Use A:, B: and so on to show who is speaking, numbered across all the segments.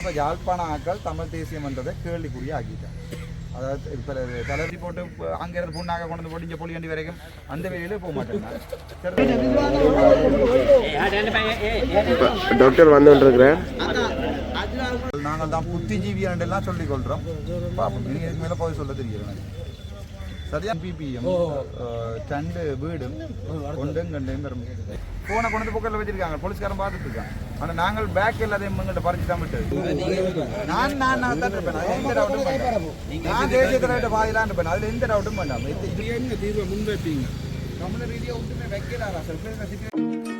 A: இப்போ யாழ்ப்பாண ஆக்கள் தமிழ் தேசியம்ன்றதை கேள்விக்குரிய ஆக்கிட்டாங்க அதாவது இப்போ தளர்த்தி போட்டு அங்கே இருந்து புண்ணாக கொண்டு போட்டு இங்கே பொலிகண்டி வரைக்கும் அந்த வேலையிலே போக மாட்டேன்
B: டாக்டர் வந்து கொண்டிருக்கிறேன்.
A: நாங்கள் தான் புத்திஜீவி எல்லாம் சொல்லிக் கொள்கிறோம் பார்ப்போம் நீங்கள் இதுக்கு மேலே போய் சொல்ல தெரியல. சரியா? பிபிஎம் ரெண்டு வீடும் ஒன்றும் கண்டையும் ஃபோனை கொண்டு வந்து பக்கத்தில் வச்சிருக்காங்க போலீஸ்காரன் பார்த்துட்டு இருக்காங்க ஆனால் நாங்கள் பேக் எல்லாத்தையும் எங்கள்கிட்ட பறிச்சு தான் விட்டு நான் நான் நான் தான் இருப்பேன் அதில் எந்த டவுட்டும் வேண்டாம் நான் தேசிய தலைவர்கிட்ட பாதிலாம் இருப்பேன் அதில் எந்த டவுட்டும் இது இது என்ன தீர்வை முன்வைப்பீங்க தமிழ் ரீதியாக ஒன்றுமே வைக்கிறாரா சார்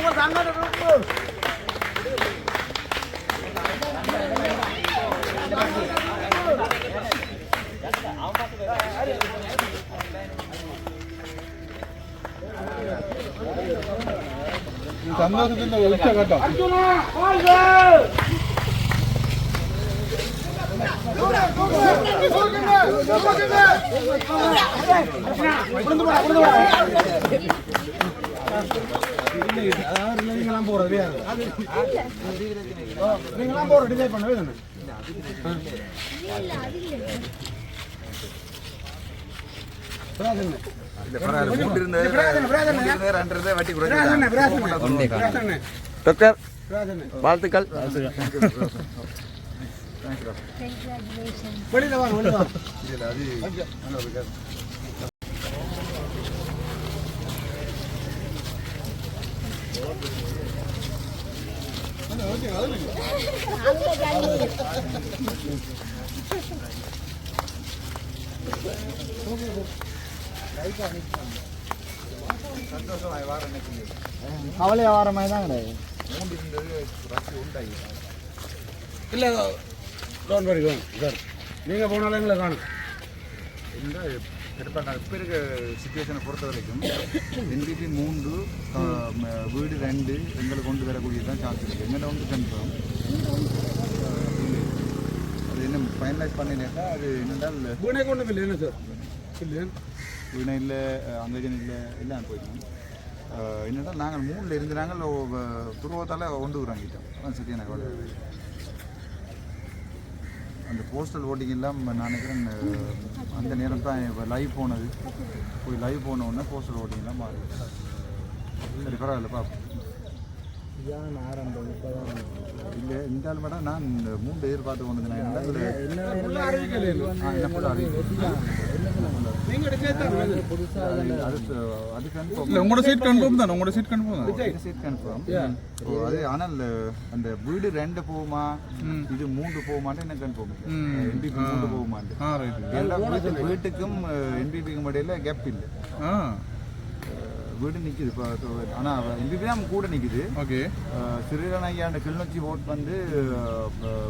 C: போட்டு வா
B: டாக்டர் வந்து கொண்டிருக்கிறேன்
A: இல்ல, இருந்தது, ரெண்டு இருந்தது, வட்டி குறைச்சிட்டாங்க.
B: டாக்டர் வாழ்த்துக்கள்
A: இல்ல, அது நல்லா இருக்கு. சந்தோஷமா வார நினைக்கிறீங்க
D: கவலையா வர மாதிரி தான் கிடையாது. இல்லை டோன் வரி சார் நீங்கள் போனாலும் எங்களை காணும்.
A: இந்த நான் இப்போ இருக்க சுச்சுவேஷனை பொறுத்த வரைக்கும் என்பிபி மூன்று வீடு ரெண்டு எங்களை கொண்டு வரக்கூடியது தான் சான்ஸ் இருக்குது எங்களை வந்து கன்ஃபார்ம் அது என்ன ஃபைனலைஸ் பண்ணினேன்னா அது என்னென்றால்
D: பூனை கொண்டு இல்லை என்ன சார் இல்லை
A: வீணை இல்லை அங்கஜன் இல்லை எல்லாம் போயிட்டோம் என்னென்னா நாங்கள் மூணில் இருந்து நாங்கள் துருவத்தால் கொண்டு வராங்கிட்டோம் அதான் சரியான கவலை அந்த போஸ்டல் ஓட்டிங் எல்லாம் நான் நினைக்கிறேன் அந்த நேரம் தான் இப்போ லைவ் போனது. போய் லைவ் போன உடனே போஸ்டல் ஓட்டிங் எல்லாம் மாறி சரி பரவாயில்ல பாப்போம். இல்லை இந்த ஆள் மேடம் நான் இந்த மூன்று எதிர்பார்த்து கொண்டு வந்தேன் நான் என்ன
E: இல்ல உங்களோட சீட் கன்ஃபார்ம் தான்? உங்களோட சீட் கன்ஃபார்ம் தான்?
A: சீட் கன்ஃபார்ம் ஓ அது ஆனால் அந்த வீடு ரெண்டு போகுமா? இது மூன்று போகுமான்னு எனக்கு கன்ஃபார்ம் என்பிபி மூன்று போகுமான்னு வீட்டு- வீட்டுக்கும் என்பிபிக்கும் இடையில கேப் இல்லை.
E: ஆ.
A: வீடு நிற்குது இப்போ ஆனால் என்பிபி தான் கூட நிற்குது
E: ஓகே.
A: சிறிலனையாண்ட கிளிநொச்சி ஓட் வந்து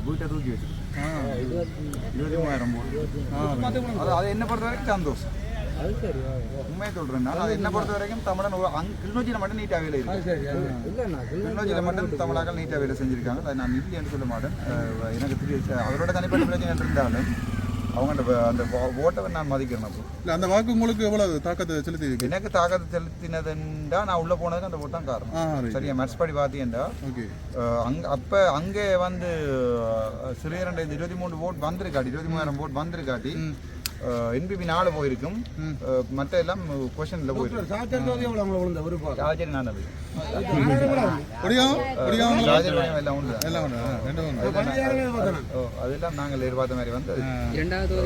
A: வீட்டை தூக்கி வச்சிருக்கு. இருபத்தி மூவாயிரம் அது என்ன பொறுத்த வரைக்கும் சந்தோஷம். உண்மையை சொல்றேன். நான் அது என்ன பொறுத்த வரைக்கும் தமிழன் அங்க கிளிநொச்சியில் மட்டும் நீட்டாக வேலை இருக்கு. கிளிநொச்சியில் மட்டும் தமிழாக்கள் நீட்டாக வேலை செஞ்சிருக்காங்க. அதை நான் இல்லைன்னு சொல்ல மாட்டேன். எனக்கு தெரிய அவரோட தனிப்பட்ட பிரச்சனை இருந்தாலும் அவங்க அந்த ஓட்டை நான் மதிக்கிறேன் அப்போ.
E: இல்ல அந்த வாக்கு உங்களுக்கு எவ்வளவு தாக்கத்தை செலுத்தி
A: எனக்கு தாக்கத்தை செலுத்தினதுண்டா நான் உள்ள போனதுக்கு அந்த ஓட்டு தான் காரணம் சரியா? மேட்ச் படி பார்த்தீங்கன்னா
E: ஓகே
A: அங்க அப்ப அங்கே வந்து அஹ், சிறியரண்ட இந்த இருபத்தி மூணு ஓட் வந்திருக்காட்டி இருபத்தி மூவாயிரம் ஓட் வந்திருக்காட்டி என்பிபி நாலு போயிருக்கும். மற்ற எல்லாம் கொஷனில் போயிருக்கும்
D: சாச்சர் ஜோதி எவ்வளோ உங்களை விழுந்த விருப்பம்
A: ராஜரி நான் அது அதெல்லாம் நாங்கள் எதிர்பார்த்த மாதிரி வந்து
F: இரண்டாவது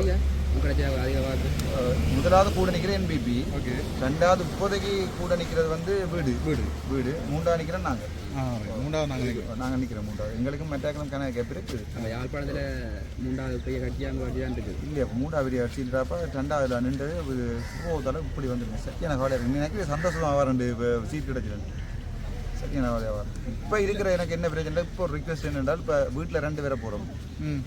A: முதலாவது கூட நிற்கிற என்பிபி
E: ஓகே.
A: ரெண்டாவது இப்போதைக்கு கூட நிற்கிறது வந்து வீடு. வீடு. வீடு. மூன்றாவது நிற்கிறோம் நாங்கள்.
E: மூன்றாவது நாங்கள் நிற்கிறோம்
A: நாங்கள் நிற்கிறோம் மூன்றாவது. எங்களுக்கும் மெட்டாக்களும் கணக்கு இருக்குது
F: நம்ம யாழ்ப்பாணத்தில் மூன்றாவது பெரிய கட்சியாக கட்சி தான் இருக்குது.
A: இல்லையா மூன்றாவது அடிச்சுட்டாப்ப ரெண்டாவதுல நின்று போவதால இப்படி வந்துருக்கு சரியான கவலை எனக்கு சந்தோஷமாக வரண்டு சீட் கிடைச்சிருந்து சரியான கவலையாக இப்போ இருக்கிற எனக்கு என்ன பிரச்சனை? இப்போ ஒரு ரிக்வெஸ்ட் என்னென்றால் இப்போ வீட்டில் ரெண்டு பேரை போகிறோம்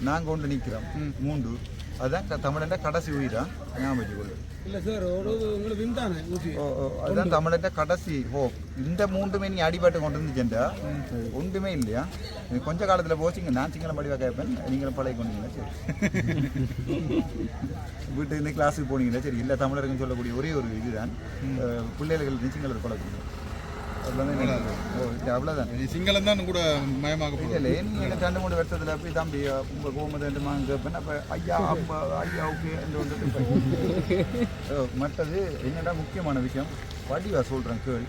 A: நாங்கள் கொண்டு நிற்கிறோம் மூன்று. அதுதான் தமிழன்ட கடைசி உயிரா? ஞாபகம் வச்சுக்கொள்ளு
D: இல்லை சார் ஒரு உங்களுக்கு விந்தானே
A: ஓ ஓ அதுதான் தமிழன்ட கடைசி. ஹோப் இந்த மூன்றுமே நீ அடிபட்டு கொண்டு வந்துச்சேன்டா ஒன்றுமே இல்லையா? நீ கொஞ்ச காலத்தில் போச்சிங்க. நான் சிங்களம் படிவாக கேட்பேன் நீங்களும் பழைய கொண்டீங்களா? சரி. வீட்டு இருந்து கிளாஸுக்கு போனீங்களா? சரி இல்லை தமிழருக்குன்னு சொல்லக்கூடிய ஒரே ஒரு இதுதான். அஹ், பிள்ளைகள் சிங்களர் பழக்கம் அவ்வளோதான்
E: சிங்களம் தான் கூட மயமாக
A: இல்லை எனக்கு ரெண்டு மூணு வருஷத்தில் போய் தம்பி உங்கள் கோமது ரெண்டு மாங்க கேட்பேன் அப்போ ஐயா அப்பா ஐயா ஓகே என்று மற்றது என்னடா முக்கியமான விஷயம்? வடிவா சொல்கிறேன் கேள்.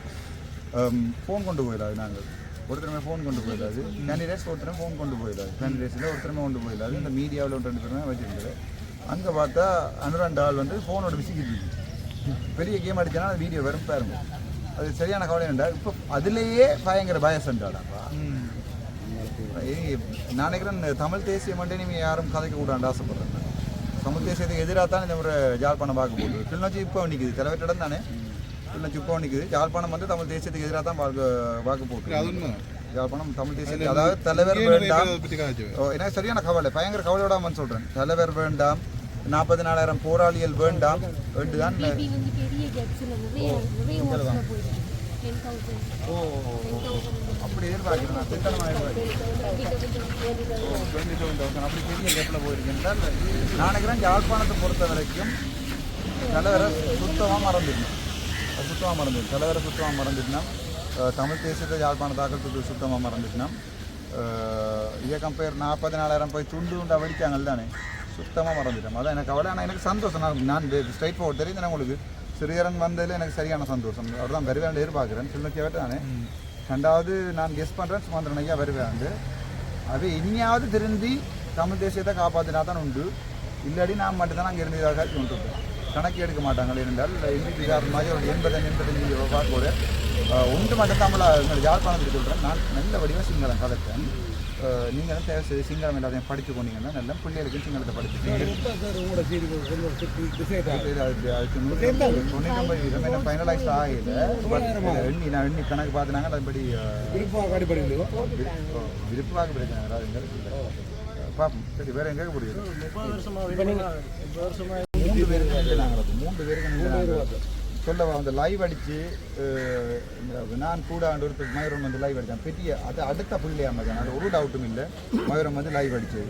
A: ஃபோன் கொண்டு போயிடாது நாங்கள் ஒருத்தருமே ஃபோன் கொண்டு போயிடாது. கேண்டிடேட்ஸ் ஒருத்தரும் ஃபோன் கொண்டு போயிடாது. கேண்டிடேட்ஸில் ஒருத்தருமே கொண்டு போயிடாது. இந்த மீடியாவில் ஒன்று ரெண்டு பேருமே வச்சுருந்தது. அங்கே பார்த்தா அனுராண்டு ஆள் வந்து ஃபோனோட விசிக்கிட்டு. பெரிய கேம் அடிச்சனா அது வீடியோ வெறும் பாருங்க அது சரியான கவலை உண்டா இப்போ அதுலேயே பயங்கர பயசண்டாடாப்பா ஏய், நான் நினைக்கிறேன் தமிழ் தேசியம் மட்டும் நீங்கள் யாரும் கதைக்க கூடாண்டு ஆசைப்படுறேன். தமிழ் தேசியத்துக்கு எதிராக தான் இந்த முறை ஜாழ்ப்பாணம் பார்க்க போகுது. கிளிநொச்சி இப்போ நிற்குது தலைவரிடம் தானே? கிளிநொச்சி இப்போ நிற்குது ஜாழ்ப்பாணம் வந்து தமிழ் தேசியத்துக்கு எதிராக தான் பார்க்க பார்க்க போகுது. ஜாழ்ப்பாணம் தமிழ் தேசியத்துக்கு அதாவது தலைவர் வேண்டாம். எனக்கு சரியான கவலை பயங்கர கவலையோட வந்து சொல்கிறேன் தலைவர் வேண்டாம். நாற்பத்தி நாலாயிரம் போராளிகள் வேண்டாம் வேண்டு தான் ஓ அப்படி எதிர்பார்க்கிறேன் திட்டமாக டுவெண்ட்டி செவன் தௌசண்ட் அப்படி பெரிய கேப்பில் போயிருக்கின்றால் நான் நினைக்கிறேன் யாழ்ப்பாணத்தை பொறுத்த வரைக்கும் தலைவரை சுத்தமாக மறந்துடணும் சுத்தமாக மறந்துடும் தலைவரை சுத்தமாக மறந்துட்டுனா தமிழ் தேசியத்தை யாழ்ப்பாண தாக்கத்துக்கு சுத்தமாக மறந்துட்டுனா இதே கம்பேர் நாற்பது நாலாயிரம் போய் துண்டு உண்டா வெடிச்சாங்கள் தானே சுத்தமாக மறந்துட்டேன். அதான் எனக்கு கவலை ஆனால் எனக்கு சந்தோஷம். நான் நான் ஸ்ட்ரைட் ஃபார்வர்ட் தெரியுது உங்களுக்கு. சிறியரன் வந்ததில் எனக்கு சரியான சந்தோஷம். அவர் தான் வருவேன் எதிர்பார்க்குறேன் விட்டு நானே. ரெண்டாவது நான் கெஸ் பண்ணுறேன் சுமந்திரன் ஐயா வருவேன் அது இனியாவது திருந்தி தமிழ் தேசியத்தை காப்பாற்றினா தான் உண்டு. இல்லாடி நான் மட்டும்தான் அங்கே இருந்து இதாக கொண்டு இருப்பேன் கணக்கு எடுக்க மாட்டாங்க என்றால் இந்தியார் மாதிரி ஒரு எண்பது எண்பத்தஞ்சு பார்க்க ஒன்று மட்டும் தமிழா எங்கள் யாழ்ப்பாணத்துக்கு சொல்கிறேன் நான் நல்ல வடிவாக சிங்களம் கதைப்பேன் நீங்களும் தேவை செய்து சிங்களம் எல்லாத்தையும் படித்து கொண்டீங்கன்னா நல்ல பிள்ளைகளுக்கும் சிங்களத்தை படிச்சுட்டு
D: டிசைட்
A: தொண்ணூற்றி வீதம் என்ன ஃபைனலைஸ் ஆகல. எண்ணி நான் எண்ணி கணக்கு பார்த்தினாங்க அதுபடி விருப்பமாக பிரச்சனை வராது. பார்ப்போம் சரி வேற எங்கே முடியும் மூன்று பேருக்கு நாங்கள் மூன்று பேருக்கு சொல்ல அந்த லைவ் அடிச்சு அஹ், இந்த நான் கூட ஆண்டு மயூரம் வந்து லைவ் அடித்தான் பெரிய அது அடுத்த புள்ளியா மகன் அது ஒரு டவுட்டும் இல்லை. மயூரம் வந்து லைவ் அடிச்சது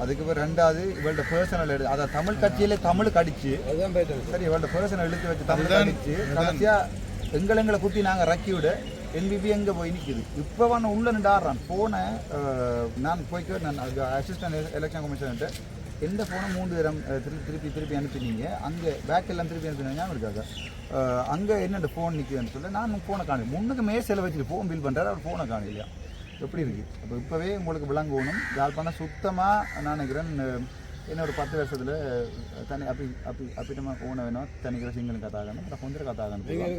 A: அதுக்கு பிறகு ரெண்டாவது இவள்கிட்ட பர்சனல் எடு அதை தமிழ் கட்சியிலே தமிழுக்கு அடிச்சு. சரி இவள்கிட்ட பர்சனை இழுத்து வச்சு தமிழ் அடிச்சு. கடைசியா எங்களை எங்களை குத்தி நாங்கள் ரக்கி விட என்பிபி எங்கே போய் நிற்குது இப்போ வந்து உள்ள நின்று ஆடுறான் ஃபோனை நான் போய்க்கு நான் அசிஸ்டன்ட் எலெக்ஷன் கமிஷன்ட்டு எந்த ஃபோனை மூன்று தரம் திருப்பி திருப்பி திருப்பி அனுப்பினீங்க? அங்கே பேக் எல்லாம் திருப்பி அனுப்பினீங்க இருக்காங்க அங்கே என்னென்ன ஃபோன் நிற்குதுன்னு சொல்ல நான் ஃபோனை காணும் முன்னுக்கு மேல் செலவு வச்சுட்டு ஃபோன் பில் பண்ணுறாரு அவர் ஃபோனை காணலையா? எப்படி இருக்குது அப்போ இப்போவே உங்களுக்கு விளங்கணும் யாழ்ப்பாணம் சுத்தமாக நான் நினைக்கிறேன் அஹ், என்ன ஒரு பத்து வருஷத்தில் தனி அப்படி அப்படி අපිටම ඕන වෙනවා තනිකර සිංහල කතා කරන්න මට හොඳට කතා කරන්න පුළුවන්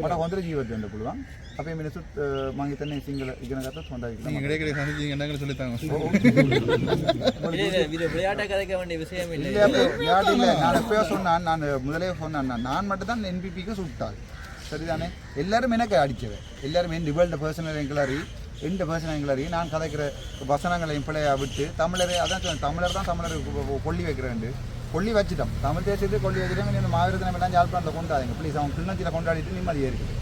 A: මට හොඳට ජීවත් වෙන්න පුළුවන් අපේ මිනිස්සුත් අ, මං හිතන්නේ සිංහල ඉගෙන ගත්තොත් හොඳයි කියලා
E: நீங்கள் இடையிடையே சந்திச்சு என்னங்களை சொல்லித்தாங்க
F: இது விளையாட்டை கதைக்க வேண்டிய விஷயம் இல்லை
A: இல்ல, அப்போ விளையாட்டு இல்ல. நான் எப்பயோ சொன்னான் நான் முதலே சொன்னேன் நான். நான் மட்டும் தான் என்பிபிக்கு சுட்டாள் சரிதானே எல்லாரும் எனக்கு அடிச்சவன் எல்லாரும் என் இவள்ட பர்சனல் எங்களறி எந்த வசனங்களையும் நான் கதைக்கிற வசனங்களையும் பிள்ளையா விட்டு தமிழரே அதான் சொன்னேன் தமிழர் தான் தமிழர் கொல்லி வைக்கிறேன் கொல்லி வச்சுட்டோம். தமிழ் தேசியத்தை கொல்லி வச்சுட்டோம். இந்த மாவீரத்தினம் எல்லாம் யாழ்ப்பாணத்தில் கொண்டாடுங்க ப்ளீஸ் அவன் கிளிநொச்சியில் கொண்டாடிட்டு நிம்மதியாக இருக்குது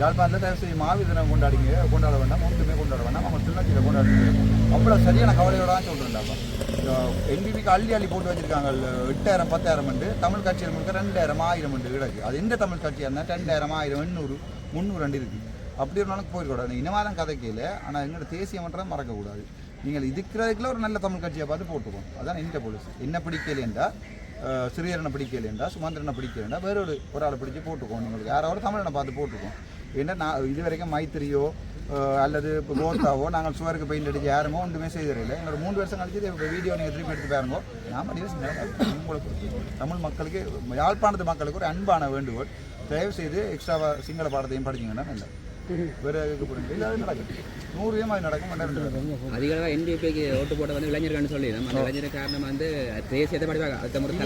A: யாழ்ப்பாணத்தில் தயவு செய்து மாவீரத்தினம் கொண்டாடிங்க. கொண்டாட வேண்டாம். ஒன்றுமே கொண்டாட வேண்டாம். அவங்க கிளிநொச்சியில் கொண்டாடுங்க அவ்வளோ சரியான கவலையோட தான் சொல்கிறேன்டாப்பா என்பிபிக்கு அள்ளி அள்ளி போட்டு வச்சுருக்காங்க எட்டாயிரம் பத்தாயிரம் உண்டு. தமிழ் கட்சியில் முழுக்க ரெண்டாயிரம் ஆயிரம் உண்டு கிடக்கு. அது எந்த தமிழ் கட்சியாக இருந்தால் ரெண்டாயிரம் ஆயிரம் எண்ணூறு முந்நூறு ரெண்டு இருக்குது அப்படி ஒரு நாளுக்கு போயிடக்கூடாது இனமாதான் கதைக்கையில் ஆனால் எங்களோட தேசிய மன்றம் மறக்கக்கூடாது. நீங்கள் இதுக்கிறதுக்குள்ள ஒரு நல்ல தமிழ் கட்சியை பார்த்து போட்டுக்கோங்க. அதான் இந்த போலீஸ். என்ன பிடிக்கலையேண்டா சிறியரனை பிடிக்கலையேண்டா சுமந்திரனை பிடிக்கலையேண்டா வேற ஒரு ஒரு ஆளை பிடிச்சி போட்டுக்கோங்க. உங்களுக்கு யாராவது தமிழனை பார்த்து போட்டுக்கோம் ஏன்னா நான் இது வரைக்கும் மைத்திரியோ அல்லது இப்போ கோத்தாவோ நாங்கள் சுவருக்கு பெயிண்ட் அடிச்சு யாருமோ ஒன்றுமே செய்திடல எங்களோட மூணு வருஷம் கழிச்சு இப்போ வீடியோ நீங்கள் திருப்பி எடுத்து பாருங்க. நாம் உங்களுக்கு தமிழ் மக்களுக்கு யாழ்ப்பாணத்து மக்களுக்கு ஒரு அன்பான வேண்டுகோள். தயவு செய்து எக்ஸ்ட்ரா சிங்கள பாடத்தையும் படிச்சிங்கன்னா நல்லது வேறு இதுக்கு போகிறீங்க இல்லை அது நடக்கும் நூறு அது நடக்கும் ரெண்டாயிரம்
F: அதிகளவாக என்டிபிக்கு ஓட்டு போட்ட வந்து இளைஞர்கள் சொல்லி நம்ம அந்த இளைஞர் காரணம் வந்து தேசியத்தை படிப்பாங்க அடுத்த முறை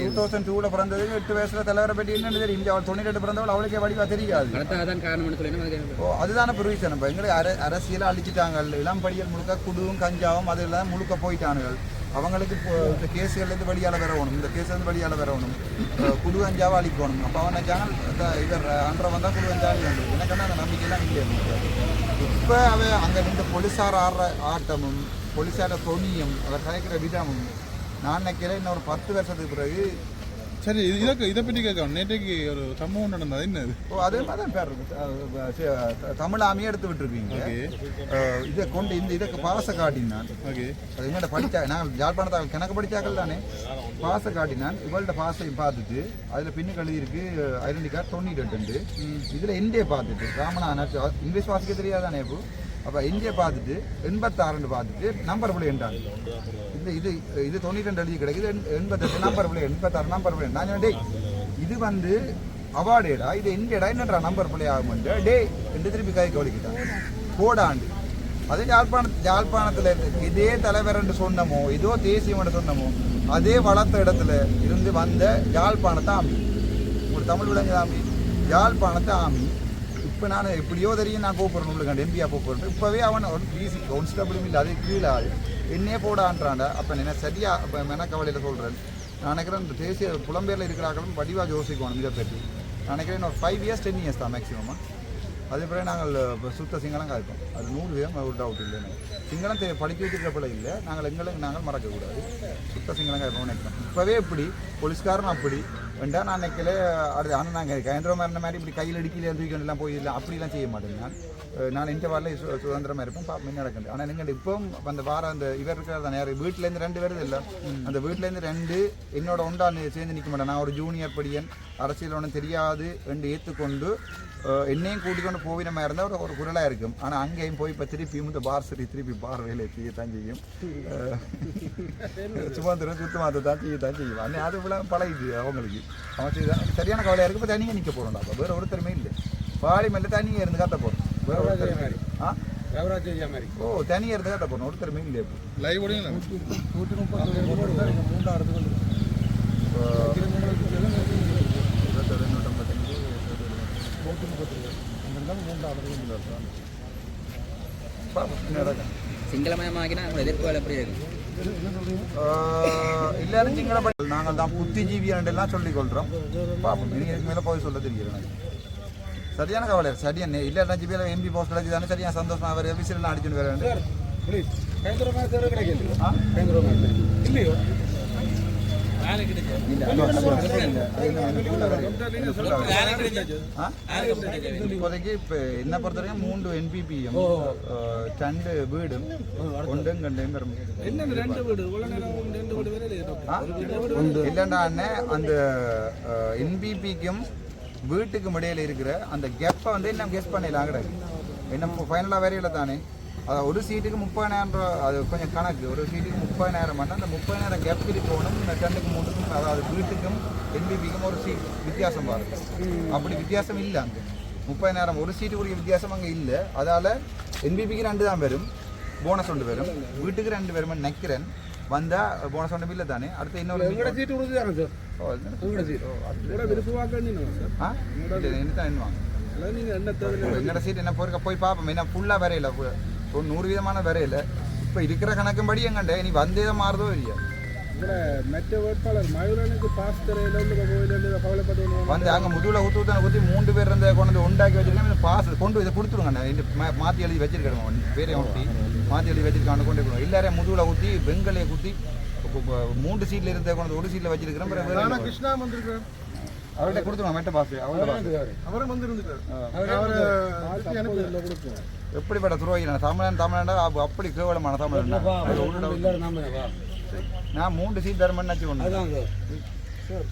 A: டூ? தௌசண்ட் டூவில் பிறந்தது எட்டு வயசுல தலைவரை பற்றி என்னன்னு தெரியும் இங்கே அவள் தொண்ணூற்றி ரெண்டு பிறந்தவள் அவளுக்கே வடிவா தெரியாது.
F: கடத்தாக தான் காரணம்னு சொல்லி
A: ஓ அதுதானே இப்போ ரீசன் இப்போ எங்களை அர அரசியலை அழிச்சிட்டாங்க. இளம் படிகள் முழுக்க குடுவும் கஞ்சாவும் அதெல்லாம் முழுக்க போயிட்டானுகள். அவங்களுக்கு இப்போ இந்த கேஸுகள்லேருந்து வெளியால் வரணும் இந்த கேஸ்லேருந்து வெளியால் வரணும் குழு அஞ்சாவை அழிக்கணும் அப்போ அவன் நினைச்சாங்க இவர் அன்றை வந்தால் குழு கஞ்சா அழிக்கணும் எனக்கு அந்த நம்பிக்கைலாம் இல்லை இப்போ அவன் அங்கே நின்று போலீஸார் ஆடுற ஆட்டமும் போலீஸார தொனியும் அவர் கலைக்கிற விதமும் நான் நினைக்கிறேன் இன்னும் ஒரு பத்து வருஷத்துக்கு பிறகு
E: சரி இது- இதற்கு இதை பற்றி கேட்கணும். நேற்றைக்கு ஒரு சம்பவம் நடந்தது. என்ன இது
A: ஓ அதே மாதிரி தான் பேர் இருக்கு. தமிழ் ஆமியே எடுத்து விட்டுருப்பீங்க அஹ் இதை கொண்டு இந்த இதுக்கு பாச காட்டினான்.
E: ஓகே.
A: அது இவங்கள்ட்ட படித்தா நாங்கள் யாழ்ப்பாணத்தை கணக்கு படித்தாக்கள் தானே. பாச காட்டினான். இவள்கிட்ட பாசையும் பார்த்துட்டு அதில் பின்னுக்கு எழுதியிருக்கு ஐடென்டி கார்டு தொண்ணூற்றி ரெண்டு இதில் இந்தியை பார்த்துட்டு ராமநாதன் இங்கிலீஷ் வாசிக்க தெரியாதானே இப்போ? அப்போ இந்தியை பார்த்துட்டு எண்பத்தாறுன்னு பார்த்துட்டு நம்பர் பிள்ளை என்றாங்க இந்த இது இது தொண்ணூற்றி ரெண்டு எழுதி கிடக்குது எண்பத்தெட்டு நம்பர் பிள்ளை எண்பத்தாறு நம்பர் பிள்ளை. நான் டே டேய் இது வந்து அவார்டேடா இது எங்கேடா என்னடா நம்பர் பிள்ளை ஆகும்ட்டு டே என்று திருப்பி கை கவலிக்கிட்டான் போடாண்டு. அதே யாழ்ப்பாண யாழ்ப்பாணத்தில் இருக்கு இதே தலைவர் என்று சொன்னமோ இதோ தேசியம் என்று சொன்னமோ அதே வளர்த்த இடத்துல இருந்து வந்த யாழ்ப்பாணத்தை ஆமி. ஒரு தமிழ் விலங்கு ஆமி. யாழ்ப்பாணத்தை ஆமி. இப்போ நான் எப்படியோ தெரியும் நான் கூப்பிட்றேன் உங்களுக்கு எம்பியா கூப்பிட்றேன் இப்போவே அவன் ஒரு பிசி கான்ஸ்டபிளும் இல்லை அதே கீழே ஆள். என்னையே போடான்றாண்ட அப்போ என்ன சரியா இப்போ மெனக்கவலையில் சொல்கிறேன் நான் நினைக்கிறேன் இந்த தேசிய புலம்பெயரில் இருக்கிறார்களும் வடிவாக யோசிக்கணும் இதை பற்றி. நான் நினைக்கிறேன் ஒரு ஃபைவ் இயர்ஸ் டென் இயர்ஸ் தான் மேக்ஸிமமாக அதே பிறகு நாங்கள் இப்போ சுத்த சிங்களம் காய்ப்போம். அது நூறு பேரும் ஒரு டவுட் இல்லை எனக்கு. சிங்களம் தெ- படிக்க வைக்கிற பிள்ளை இல்லை. நாங்கள் எங்களுக்கு நாங்கள் மறக்கக்கூடாது. சுத்த சிங்களம் காய்ப்போம் நினைக்கிறோம். இப்போவே இப்படி போலீஸ்காரன் அப்படி வேண்டாம் நான் நினைக்கல அடுத்து ஆனால் நாங்கள் கேந்திர மாதிரி மாதிரி இப்படி கையில் அடிக்கல தூக்கிலாம் போயிடலாம் அப்படிலாம் செய்ய மாட்டேன் நான். நான் இந்த வாரில் சு சுதந்திரமாக இருப்பேன் பாப்போம் என்ன நடக்குது? ஆனால் நீங்கள் இப்போவும் அந்த வாரம் அந்த இவர் இருக்கிறது தானே யார்? வீட்டிலேருந்து ரெண்டு பேர் இல்லை. அந்த வீட்டிலேருந்து ரெண்டு என்னோட ஒன்றா சேர்ந்து நிற்க மாட்டேன். நான் ஒரு ஜூனியர் படியன் அரசியல் ஒன்றும் தெரியாது என்று ஏற்றுக்கொண்டு என்னையும் கூட்டிக் கொண்டு போவின மாதிரி இருந்தால் ஒரு ஒரு குரலாக இருக்கும். ஆனால் அங்கேயும் போய் இப்போ திருப்பி இந்த பார் சரி திருப்பி பார் வேலை செய்யத்தான் செய்யும். சுமந்திரம் சுத்தமாக தான் செய்யத்தான் செய்யும். அன்னை அது பழகுது அவங்களுக்கு. அவன் செய்தான் சரியான கவலையாக இருக்கு. இப்போ தனியாக நிற்க போகிறோம்டா அப்போ வேறு ஒருத்தருமே இல்லை. பார்லிமெண்ட்டில் தனியாக இருந்து காட்ட போகிறோம் வேறு ஒருத்தருமே இல்லை. ஆ?
D: ரவராஜ் மாதிரி.
A: ஓ தனியாக இருந்து காட்ட போகிறோம் ஒருத்தருமே இல்லை இப்போ.
E: லைவ்
A: இருபத்தொரு நூற்றம்பத்தஞ்சு
F: நம்ம எதிர்ப்புகள் எப்படி இருக்கும்?
A: எல்லாரும் சிங்கள படி நாங்கள் தான் புத்திஜீவி எல்லாம் சொல்லிக் கொள்கிறோம் பார்ப்போம் இனி இதுக்கு மேலே போய் சொல்ல தெரியல எனக்கு சரியான கவலை சரியான இல்லை பேர் எம்பி போஸ்ட் அடிச்சு தானே சரியான சந்தோஷமா வேறு விசிலாம் அடிச்சுட்டு வேற வேண்டு
D: ப்ளீஸ்
A: இப்போதைக்கு இப்போ என்ன பொறுத்த வரைக்கும் மூன்று என்பிபியும் ரெண்டு வீடும் ஒன்றும் கண்டையும்
D: வீடு? வேற
A: இல்லைண்டா அந்த என்பிபிக்கும் வீட்டுக்கும் இடையில இருக்கிற அந்த கெப்பை வந்து என்ன கெஸ் பண்ணிடலாம் கிடையாது என்ன ஃபைனலாக வரையில தானே. அதாவது ஒரு சீட்டுக்கு முப்பதாயிரம் ரூபா அது கொஞ்சம் கணக்கு. ஒரு சீட்டுக்கு முப்பதாயிரம் பண்ணால் அந்த முப்பதாயிரம் கெப் இருக்கணும் இந்த ரெண்டுக்கும் மூணுக்கும் அதாவது வீட்டுக்கும் என்பிபிக்கும் ஒரு சீட் வித்தியாசம் பாருங்க. அப்படி வித்தியாசம் இல்லை அங்கே. முப்பதாயிரம் ஒரு சீட்டுக்குரிய வித்தியாசம் அங்கே இல்லை. அதால் என்பிபிக்கு ரெண்டு தான் வரும். போனஸ் ஒன்று வரும். வீட்டுக்கு ரெண்டு வரும் நினைக்கிறேன் வந்தால் போனஸ் ஒன்று இல்லை தானே? அடுத்து இன்னொரு
D: சீட்டு கொடுத்து தானே சார்
A: ஓ, அது ஆ? என்ன தான்
D: என்ன தேவை
A: எங்களோட சீட் என்ன போயிருக்க? போய் பார்ப்போம் என்ன ஃபுல்லாக வரையில. ஒரு நூறு விதமான வரையில. இப்போ இருக்கிற கணக்கும்படி எங்கண்ட நீ வந்தே மாறுதோ இல்லையா?
D: மற்ற வேட்பாளர் மயூரனுக்கு பாஸ் தரையில
A: வந்து அங்கே முதுகில் ஊற்று ஊற்றி ஊற்றி மூன்று பேர் இருந்த கொண்டு உண்டாக்கி வச்சிருக்காங்க இந்த பாஸ் கொண்டு இதை கொடுத்துருங்க மாற்றி எழுதி வச்சிருக்கணும் பேரை ஊற்றி மாற்றி எழுதி வச்சிருக்காங்க கொண்டு போய் எல்லாரையும் முதுகில் ஊற்றி வெங்கலையை ஊற்றி மூன்று சீட்டில் இருந்த கொண்டு ஒரு சீட்டில் வச்சிருக்கிறேன்?
D: கிருஷ்ணா
A: அவர்கிட்ட கொடுத்துருவோம் மெட்ட பாஸ். அவர்கிட்ட பாஸ்.
D: அவரும் வந்திருந்துட்டார். கொடுத்துருவோம்
A: எப்படிப்பட்ட துரோகிகள் தமிழன் தமிழன்டா அப்ப- அப்படி கேவலமான தமிழன் நான் மூன்று சீட் தரமன்னு நினச்சி
D: சார்.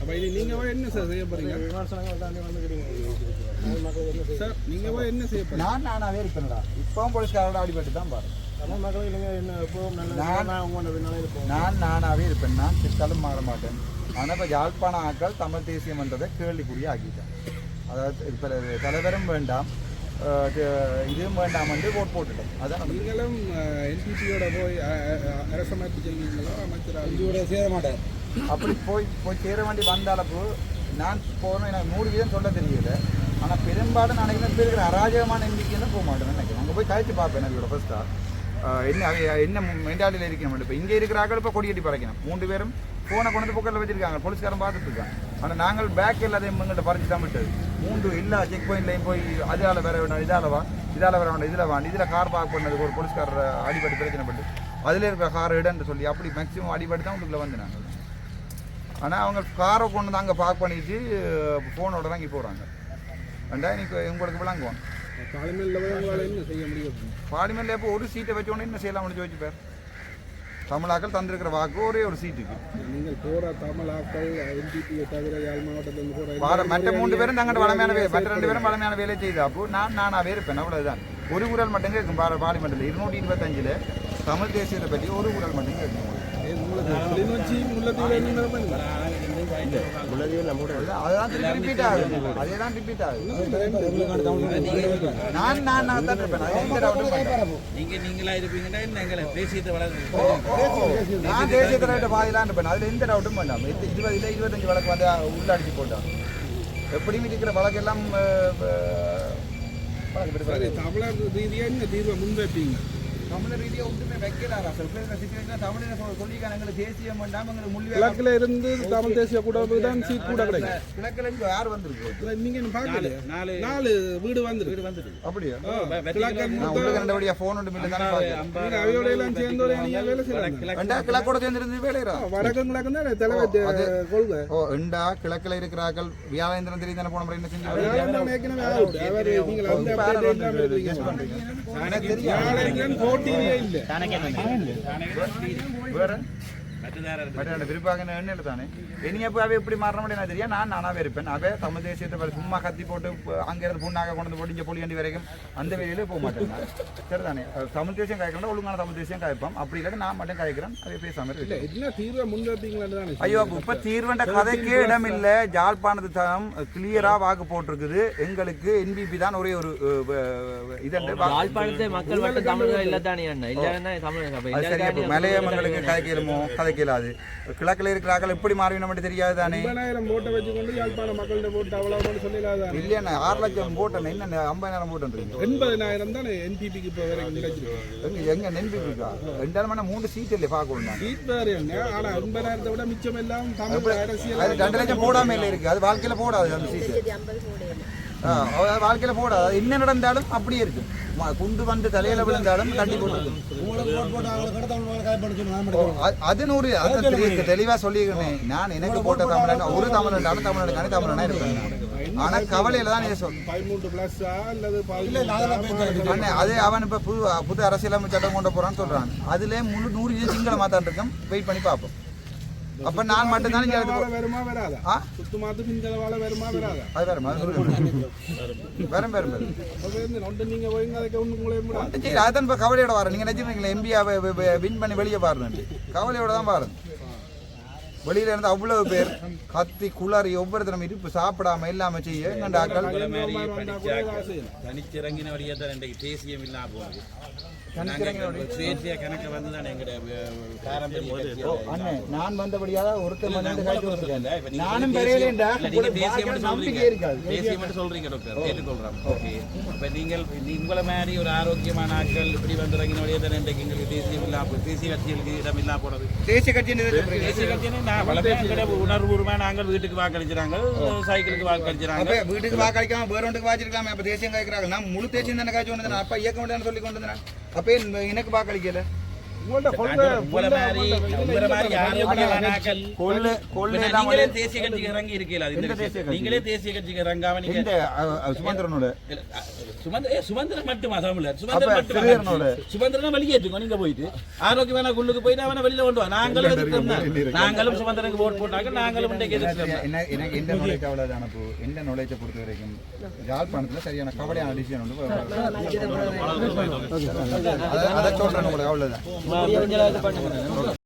D: அப்போ இது நீங்கள் என்ன சார் செய்ய போகிறீங்க
E: சார் நீங்க போய் என்ன செய்ய போறீங்க?
A: நான் நானாவே இருப்பேன்டா இப்பவும் போலீஸ்காரோட அடிபட்டு தான் பாரு. நான் நான் நானாவே இருப்பேன். நான் சித்தாலும் மாற மாட்டேன். ஆனால் இப்போ யாழ்ப்பாண ஆக்கள் தமிழ் தேசியம் என்றதை கேள்விக்குரிய ஆக்கிட்டேன் அதாவது இப்போ தலைவரும் வேண்டாம் இதுவும் வேண்டாம் என்று ஓட் போட்டுட்டேன். அதான்
E: நீங்களும் என்பிபியோட போய் அரசமைப்பு செய்வீங்களோ அமைச்சராக
D: இவரோட சேர மாட்டேன்
A: அப்படி போய் போய் சேர வேண்டி வந்த அளவு நான் போகணும் எனக்கு நூறு வீதம் சொல்ல தெரியல. ஆனால் பெரும்பாலும் நான் என்ன பேர் இருக்கிற அராஜகமான நம்பிக்கைன்னு போக மாட்டேன் நினைக்கிறேன். அங்கே போய் கழிச்சு பார்ப்பேன் எனக்கு ஃபர்ஸ்ட்டாக என்ன என்ன மென்டாலியில் இருக்கணும் இப்போ? இங்கே இருக்கிறார்கள் இப்போ கொடியடி பறக்கணும். மூன்று பேரும் ஃபோனை கொண்டு வந்து பக்கத்தில் வச்சிருக்காங்க. போலீஸ்காரன் பார்த்துட்டு இருக்காங்க ஆனால் நாங்கள் பேக் எல்லாத்தையும் எங்கள்கிட்ட பறிச்சு தான் விட்டது மூன்று எல்லா செக் பாயிண்ட்லையும் போய் அதால வேற வேண்டாம் இதால் வா இதால வர வேண்டாம் இதில் வாண்டி இதில் கார் பார்க் பண்ணதுக்கு ஒரு போலீஸ்காரர் அடிபட்டு பிரச்சனை பட்டு. அதில் இருக்கிற கார் இடன்னு சொல்லி அப்படி மேக்ஸிமம் அடிபட்டு தான் உங்களுக்குள்ள வந்து நாங்கள் ஆனால் அவங்க காரை கொண்டு வந்து அங்கே பார்க் பண்ணிட்டு ஃபோனோட தான் இங்கே போகிறாங்க ரெண்டா இன்னைக்கு உங்களுக்கு
E: விளங்குவாங்க
A: பார்லிமெண்ட்ல எப்போ ஒரு சீட்டை வச்சோன்னே என்ன செய்யலாம்னு யோசிச்சு பேர் தமிழாக்கள் தந்திருக்கிற வாக்கு ஒரே ஒரு சீட்டுக்கு.
E: நீங்கள் போற தமிழாக்கள் என்பிபியை தவிர யாழ் மாவட்டத்தில்
A: மற்ற மூன்று பேரும் தங்கள்ட்ட வளமையான வேலை மற்ற ரெண்டு பேரும் வளமையான வேலை செய்த அப்போ நான் நானாவே இருப்பேன் அவ்வளவுதான். ஒரு குரல் மட்டும் கேட்கும் பார பார்லிமெண்ட்டில் இருநூற்றி இருபத்தஞ்சில் தமிழ் தேசியத்தை பற்றி ஒரு குரல் மட்டும் கேட்கும்.
E: உங்களுக்கு கிளிநொச்சி முல்லைத்தீவு
A: அதுதான் திருப்பி ரிப்பீட் ஆகுது அதே தான் ரிப்பீட் ஆகுது நான் நான் நான் தான் இருப்பேன்
C: நீங்க நீங்களா இருப்பீங்கன்னா என்ன எங்களை வளர்ந்து
A: நான் தேசிய தலைவர்கிட்ட பாதிலாம் இருப்பேன் அதில் எந்த டவுட்டும் வேண்டாம் இது இருபது இல்லை இருபத்தஞ்சு வழக்கு வந்து உள்ளடிச்சு போட்டோம் எப்படியும் இருக்கிற வழக்கெல்லாம் அஹ், அஹ், வழக்கு பெருசா
E: தமிழர் தீர்வை முன்வைப்பீங்க
A: தமிழர் ரீதியாக ஒன்றுமே வைக்கிறாரா சார் இப்போ சுச்சுவேஷன் தமிழை சொல்லிக்கான எங்களுக்கு தேசியம் வேண்டாம் எங்களுக்கு முள்ளி
E: கிழக்குல இருந்து தமிழ் தேசிய கூட்டமைப்பு தான் சீட் கூட கிடைக்கும்.
A: கிழக்கில் இருந்து யார் வந்திருக்கு?
E: இல்ல, நீங்க இன்னும் பார்க்கல நாலு வீடு வந்துருக்கு.
C: வந்துட்டு
A: அப்படியா?
E: கிழக்கு
A: நான் உங்களுக்கு ரெண்டபடியா ஃபோன் ஒன்று மில்ல தானே பார்க்கிறேன்.
E: நீங்க அவையோட எல்லாம் சேர்ந்தோட நீங்க வேலை செய்யலாம்.
A: ரெண்டா கிழக்கோட சேர்ந்துருந்து வேலையா
E: வடக்கும் கிழக்கு தான்? தலைவர் கொள்கை.
A: ஓ ரெண்டா கிழக்கில் இருக்கிறார்கள். வியாழேந்திரன் தெரியும் தானே போன முறை என்ன செஞ்சு
E: நீங்கள் அந்த
A: இப்ப யாரை
E: இல்லை
A: விருப்பாக எண்ணெயில் தானே? இனி எப்போ அவை எப்படி மாற முடியும் தெரியும் நான் நானாவே இருப்பேன். அவை தமிழ் தேசியத்தை சும்மா கத்தி போட்டு இப்ப அங்க இருந்து புண்ணாக கொண்டு வந்து போட்டு இங்கே புளியண்டி வரைக்கும் அந்த வேலையிலே போக மாட்டேன். சரிதானே? தமிழ் தேசியம் காய்க்கணும் ஒழுங்கான தமிழ் தேசியம் காய்ப்போம். அப்படி இல்லாட்டி நான் மட்டும் காய்க்கிறேன். அதை பேசாம
E: இல்ல
A: இருக்கு
E: தானே
A: ஐயோ இப்ப தீர்வண்ட கதைக்கே இடம் இல்ல. ஜாழ்ப்பாணத்து தரம் கிளியரா வாக்கு போட்டிருக்குது. எங்களுக்கு என்பிபி தான் ஒரே ஒரு வா-
G: யாழ்ப்பாணத்தை மக்கள் மட்டும் தமிழர்கள் இல்லத்தானே அண்ணா? இல்லைன்னா தமிழ்
A: சரியா இப்போ கதைக்கலுமோ கதைக்கலாது கிழக்கில் இருக்கிறார்கள் எப்படி மாறின மட்டும் தெரியாது தானே
E: போட்டை வச்சுக்கொண்டு யாழ்ப்பாண மக்கள்கிட்ட போட்டு அவ்வளவு சொல்லிடாதான்
A: இல்லையா ஆறு லட்சம் போட்டேன் என்ன ஐம்பதாயிரம் போட்டேன்
E: எண்பதாயிரம் தானே என்பிபிக்கு இப்போ வரைக்கும் கிடைச்சிருக்கு
A: எங்க இருக்கா ரெண்டாயிரம் மணி மூணு சீட் இல்லையே பார்க்கணும்
E: சீட் வேறு என்ன ஆனா எண்பதாயிரத்தை விட மிச்சம் எல்லாம் தமிழ் அரசியல்
A: அது ரெண்டு லட்சம் போடாம இல்லை இருக்கு அது வாழ்க்கையில போடாது அந்த சீட்டு ஆ, அது வாழ்க்கையில போடாது என்ன நடந்தாலும் அப்படியே இருக்கு ம- குண்டு வந்து தலையில விழுந்தாலும் கட்டி போட்டு அது நூறு அது தெளிவா சொல்லிக்கிறேன் நான் எனக்கு போட்ட தமிழன் ஒரு தமிழன் தமிழனுக்கான தமிழனா இருப்பேன். ஆனா கவலையில தான் அண்ணே அது அவன் இப்ப புது புது அரசியலமைப்பு சட்டம் கொண்டு போறான்னு சொல்றான். அதுல முழு நூறு சிங்கள மாத்தான் இருக்கும் வெயிட் பண்ணி பார்ப்போம். அப்ப நான் மட்டும் தானே
E: வாழ வருமா வராதா?
A: ஆ?
E: சுத்து மாத்து பிஞ்சல வாழ வருமா வராதா?
A: அது வேற
E: அப்ப இருந்து நொண்டு நீங்க போய் அதுக்கு ஒண்ணு உங்களே
A: சரி அதான் இப்போ கவலையோட வரேன். நீங்கள் நினச்சிருக்கீங்களா எம்பியை வின் பண்ணி வெளியே பாருன்னு கவலையோட தான் பாருங்க வெளியில இருந்து அவ்வளவு பேர் கத்தி குளறி ஒவ்வொருத்தரும் இருப்பு சாப்பிடாம இல்லாம செய்ய எங்கண்ட ஆக்கள்
C: தனிச்சிறங்கின வழியா தான் இன்றைக்கு தேசியம் இல்லாம போகுது
A: நான் வந்தபடியாக ஒருத்தர் நானும் நம்பிக்கை இருக்காது.
C: தேசியம் மட்டும் சொல்றீங்க டாக்டர் ஏற்றுக்கொள்றோம் ஓகே. இப்ப நீங்கள் உங்களை மாதிரி ஒரு ஆரோக்கியமான ஆட்கள் இப்படி வந்திறங்கின வழியா தான் இன்றைக்கு எங்களுக்கு தேசியம் இல்லாம போகுது. தேசிய கட்சிகளுக்கு இடம் இல்லாம போனது
A: தேசிய கட்சி
C: தேசிய கட்சியினை நான் வளமே எங்கட உணர்வுபூர்வமா நாங்கள் வீட்டுக்கு வாக்களிச்சிறாங்க சைக்கிளுக்கு வாக்களிச்சிறாங்க.
A: அப்ப வீட்டுக்கு வாக்களிக்காம வேற ஒன்றுக்கு வாச்சிருக்கலாமே அப்ப தேசியம் காய்க்கிறாங்க. நான் முழு தேசியம் தானே காய்ச்சி கொண்டு அப்ப இயக்க வேண்டாம்னு சொல்லி கொண்டு அப்ப எனக்கு வாக்களிக்கல?
C: நாங்கள். தேசிய கட்சிக்கு இறங்கி இருக்கீங்களா? நீங்களே தேசிய கட்சிக்கு இறங்காம நீங்க
A: சுமந்திரனோட?
C: சுமந்திரன் மட்டுமா தமிழர் சுமந்திரன் மட்டுமா? சுமந்திரனை வெளியேற்றுங்க நீங்க போயிட்டு. ஆரோக்கியமான குள்ளுக்கு போயிட்டு அவனை வெளியில கொண்டு வா. நாங்களும் எதிர்க்கிறோம் தான். நாங்களும் சுமந்திரனுக்கு ஓட் போட்டாங்க நாங்களும் இன்றைக்கு எதிர்க்கிறோம். தான்.
A: என்ன எனக்கு எந்த நாலேஜ் அவ்வளோதான இப்போ? எந்த நாலேஜை பொறுத்த வரைக்கும் யாழ்ப்பாணத்தில் சரியான கவலையான டிசிஷன் வந்து அதை- அதை சொல்கிறேன் உங்களுக்கு அவ்வளோதான் Mamá, ya la